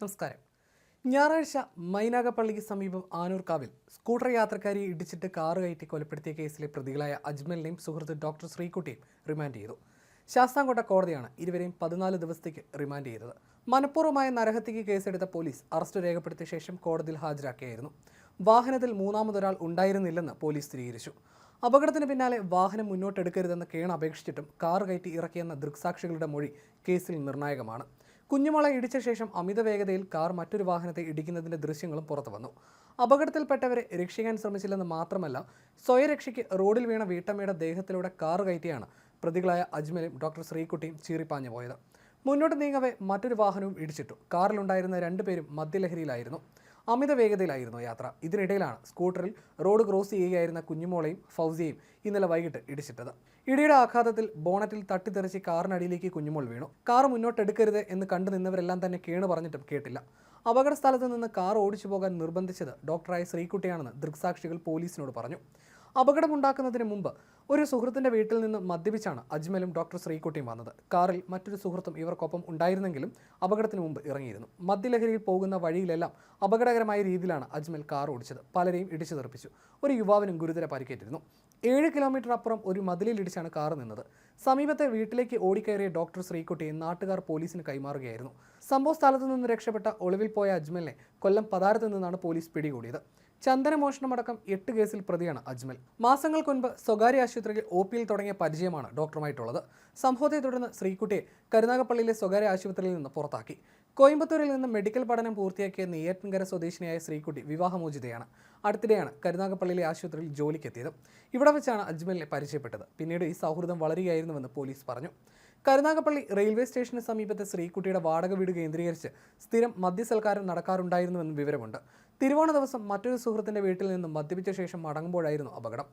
നമസ്കാരം. ഞായറാഴ്ച മൈനാഗപ്പള്ളിക്ക് സമീപം ആനൂർക്കാവിൽ സ്കൂട്ടർ യാത്രക്കാരിയെ ഇടിച്ചിട്ട് കാറ് കയറ്റി കൊലപ്പെടുത്തിയ കേസിലെ പ്രതികളായ അജ്മലിനെയും സുഹൃത്ത് ഡോക്ടർ ശ്രീകുട്ടിയും റിമാൻഡ് ചെയ്തു. ശാസ്താംകോട്ട കോടതിയാണ് ഇരുവരെയും പതിനാല് ദിവസത്തേക്ക് റിമാൻഡ് ചെയ്തത്. മനഃപൂർവമായ നരഹത്യക്ക് കേസെടുത്ത പോലീസ് അറസ്റ്റ് രേഖപ്പെടുത്തിയ ശേഷം കോടതിയിൽ ഹാജരാക്കിയായിരുന്നു. വാഹനത്തിൽ മൂന്നാമതൊരാൾ ഉണ്ടായിരുന്നില്ലെന്ന് പോലീസ് സ്ഥിരീകരിച്ചു. അപകടത്തിന് പിന്നാലെ വാഹനം മുന്നോട്ടെടുക്കരുതെന്ന് കേൺ അപേക്ഷിച്ചിട്ടും കാർ കയറ്റി ഇറക്കിയെന്ന ദൃക്സാക്ഷികളുടെ മൊഴി കേസിൽ നിർണായകമാണ്. കുഞ്ഞുമോളെ ഇടിച്ച ശേഷം അമിത വേഗതയിൽ കാർ മറ്റൊരു വാഹനത്തെ ഇടിക്കുന്നതിന്റെ ദൃശ്യങ്ങളും പുറത്തു വന്നു. അപകടത്തിൽപ്പെട്ടവരെ രക്ഷിക്കാൻ ശ്രമിച്ചില്ലെന്ന് മാത്രമല്ല സ്വയരക്ഷയ്ക്ക് റോഡിൽ വീണ വീട്ടമ്മയുടെ ദേഹത്തിലൂടെ കാർ കയറ്റിയാണ് പ്രതികളായ അജ്മലും ഡോക്ടർ ശ്രീകുട്ടിയും ചീറിപ്പാഞ്ഞു പോയത്. മുന്നോട്ട് നീങ്ങവേ മറ്റൊരു വാഹനവും ഇടിച്ചിട്ടു. കാറിലുണ്ടായിരുന്ന രണ്ടുപേരും മദ്യലഹരിയിലായിരുന്നു. അമിത വേഗതയിലായിരുന്നു യാത്ര. ഇതിനിടയിലാണ് സ്കൂട്ടറിൽ റോഡ് ക്രോസ് ചെയ്യുകയായിരുന്ന കുഞ്ഞുമോളെയും ഫൗസിയെയും ഇന്നലെ വൈകിട്ട് ഇടിച്ചിട്ടത്. ഇടിയുടെ ആഘാതത്തിൽ ബോണറ്റിൽ തട്ടിത്തെറിച്ച് കാറിനടിയിലേക്ക് കുഞ്ഞുമോൾ വീണു. കാർ മുന്നോട്ടെടുക്കരുത് എന്ന് കണ്ടു നിന്നവരെല്ലാം തന്നെ കേണ് പറഞ്ഞിട്ടും കേട്ടില്ല. അപകട സ്ഥലത്ത് നിന്ന് കാർ ഓടിച്ചു പോകാൻ നിർബന്ധിച്ചത് ഡോക്ടറായ ശ്രീകുട്ടിയാണെന്ന് ദൃക്സാക്ഷികൾ പോലീസിനോട് പറഞ്ഞു. അപകടമുണ്ടാക്കുന്നതിന് മുമ്പ് ഒരു സുഹൃത്തിന്റെ വീട്ടിൽ നിന്ന് മദ്യപിച്ചാണ് അജ്മലും ഡോക്ടർ ശ്രീകുട്ടിയും വന്നത്. കാറിൽ മറ്റൊരു സുഹൃത്തും ഇവർക്കൊപ്പം ഉണ്ടായിരുന്നെങ്കിലും അപകടത്തിന് മുമ്പ് ഇറങ്ങിയിരുന്നു. മദ്യലഹരിയിൽ പോകുന്ന വഴിയിലെല്ലാം അപകടകരമായ രീതിയിലാണ് അജ്മൽ കാർ ഓടിച്ചത്. പലരെയും ഇടിച്ചു തെറിപ്പിച്ചു. ഒരു യുവാവിനും ഗുരുതര പരിക്കേറ്റിരുന്നു. ഏഴ് കിലോമീറ്റർ അപ്പുറം ഒരു മതിലിൽ ഇടിച്ചാണ് കാർ നിന്നത്. സമീപത്തെ വീട്ടിലേക്ക് ഓടിക്കയറിയ ഡോക്ടർ ശ്രീകുട്ടിയെ നാട്ടുകാർ പോലീസിന് കൈമാറുകയായിരുന്നു. സംഭവ സ്ഥലത്തു നിന്ന് രക്ഷപ്പെട്ട ഒളിവിൽ പോയ അജ്മലിനെ കൊല്ലം പതാരത്ത് നിന്നാണ് പോലീസ് പിടികൂടിയത്. ചന്ദനമോഷണമടക്കം എട്ട് കേസിൽ പ്രതിയാണ് അജ്മൽ. മാസങ്ങൾക്ക് മുൻപ് സ്വകാര്യ ആശുപത്രിയിൽ ഒ പിയിൽ തുടങ്ങിയ പരിചയമാണ് ഡോക്ടറുമായിട്ടുള്ളത്. സംഭവത്തെ തുടർന്ന് ശ്രീകുട്ടിയെ കരുനാഗപ്പള്ളിയിലെ സ്വകാര്യ ആശുപത്രിയിൽ നിന്ന് പുറത്താക്കി. കോയമ്പത്തൂരിൽ നിന്ന് മെഡിക്കൽ പഠനം പൂർത്തിയാക്കിയ നെയ്യാറ്റിൻകര സ്വദേശിനിയായ ശ്രീകുട്ടി വിവാഹമോചിതയാണ്. അടുത്തിടെയാണ് കരുനാഗപ്പള്ളിയിലെ ആശുപത്രിയിൽ ജോലിക്കെത്തിയത്. ഇവിടെ വെച്ചാണ് അജ്മലിനെ പരിചയപ്പെട്ടത്. പിന്നീട് ഈ സൗഹൃദം വളരുകയായിരുന്നുവെന്ന് പോലീസ് പറഞ്ഞു. കരുനാഗപ്പള്ളി റെയിൽവേ സ്റ്റേഷന് സമീപത്തെ ശ്രീകുട്ടിയുടെ വാടക വീട് കേന്ദ്രീകരിച്ച് സ്ഥിരം മദ്യസൽക്കാരം നടക്കാറുണ്ടായിരുന്നുവെന്ന് വിവരമുണ്ട്. തിരുവോണ ദിവസം മറ്റൊരു സുഹൃത്തിന്റെ വീട്ടിൽ നിന്നും മദ്യപിച്ച ശേഷം മടങ്ങുമ്പോഴായിരുന്നു അപകടം.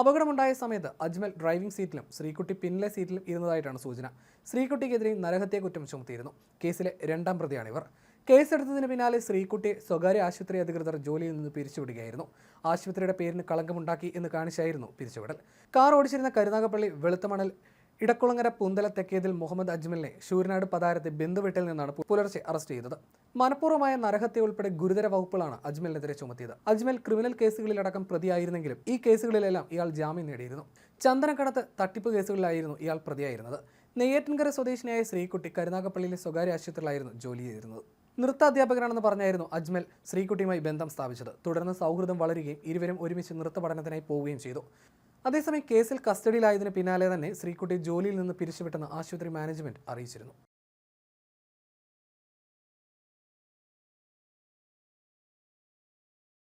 അപകടമുണ്ടായ സമയത്ത് അജ്മൽ ഡ്രൈവിംഗ് സീറ്റിലും ശ്രീകുട്ടി പിന്നിലെ സീറ്റിലും ഇരുന്നതായിട്ടാണ് സൂചന. ശ്രീകുട്ടിക്കെതിരെ നരഹത്യ കുറ്റം ചുമത്തിയിരുന്നു. കേസിലെ രണ്ടാം പ്രതിയാണിവർ കേസെടുത്തതിന് പിന്നാലെ ശ്രീകുട്ടിയെ സ്വകാര്യ ആശുപത്രി അധികൃതർ ജോലിയിൽ നിന്ന് പിരിച്ചുവിടുകയായിരുന്നു. ആശുപത്രിയുടെ പേരിന് കളങ്കമുണ്ടാക്കി എന്ന് കാണിച്ചായിരുന്നു പിരിച്ചുവിടൽ. കാർ ഓടിച്ചിരുന്ന കരുനാഗപ്പള്ളി വെളുത്തമണൽ ഇടക്കുളങ്ങര പൂന്തല തെക്കേതിൽ മുഹമ്മദ് അജ്മലിനെ ശൂരനാട് പതാരത്തെ ബന്ധുവീട്ടിൽ നിന്നാണ് പുലർച്ചെ അറസ്റ്റ് ചെയ്തത്. മനഃപൂർവമായ നരഹത്യ ഉൾപ്പെടെ ഗുരുതര വകുപ്പുകളാണ് അജ്മലിനെതിരെ ചുമത്തിയത്. അജ്മൽ ക്രിമിനൽ കേസുകളിലടക്കം പ്രതിയായിരുന്നെങ്കിലും ഈ കേസുകളിലെല്ലാം ഇയാൾ ജാമ്യം നേടിയിരുന്നു. ചന്ദനക്കടത്ത് തട്ടിപ്പ് കേസുകളിലായിരുന്നു ഇയാൾ പ്രതിയായിരുന്നത്. നെയ്യാറ്റിൻകര സ്വദേശിനിയായ ശ്രീകുട്ടി കരുനാഗപ്പള്ളിയിലെ സ്വകാര്യ ആശുപത്രിയിലായിരുന്നു ജോലി ചെയ്തിരുന്നത്. നൃത്താധ്യാപകനാണെന്ന് പറഞ്ഞായിരുന്നു അജ്മൽ ശ്രീകുട്ടിയുമായി ബന്ധം സ്ഥാപിച്ചത്. തുടർന്ന് സൗഹൃദം വളരുകയും ഇരുവരും ഒരുമിച്ച് നൃത്ത പഠനത്തിനായി പോവുകയും ചെയ്തു. അതേസമയം കേസിൽ കസ്റ്റഡിയിലായതിന് പിന്നാലെ തന്നെ ശ്രീകുട്ടി ജോലിയിൽ നിന്ന് പിരിച്ചുവിട്ടെന്ന് ആശുപത്രി മാനേജ്മെന്റ് അറിയിച്ചിരുന്നു.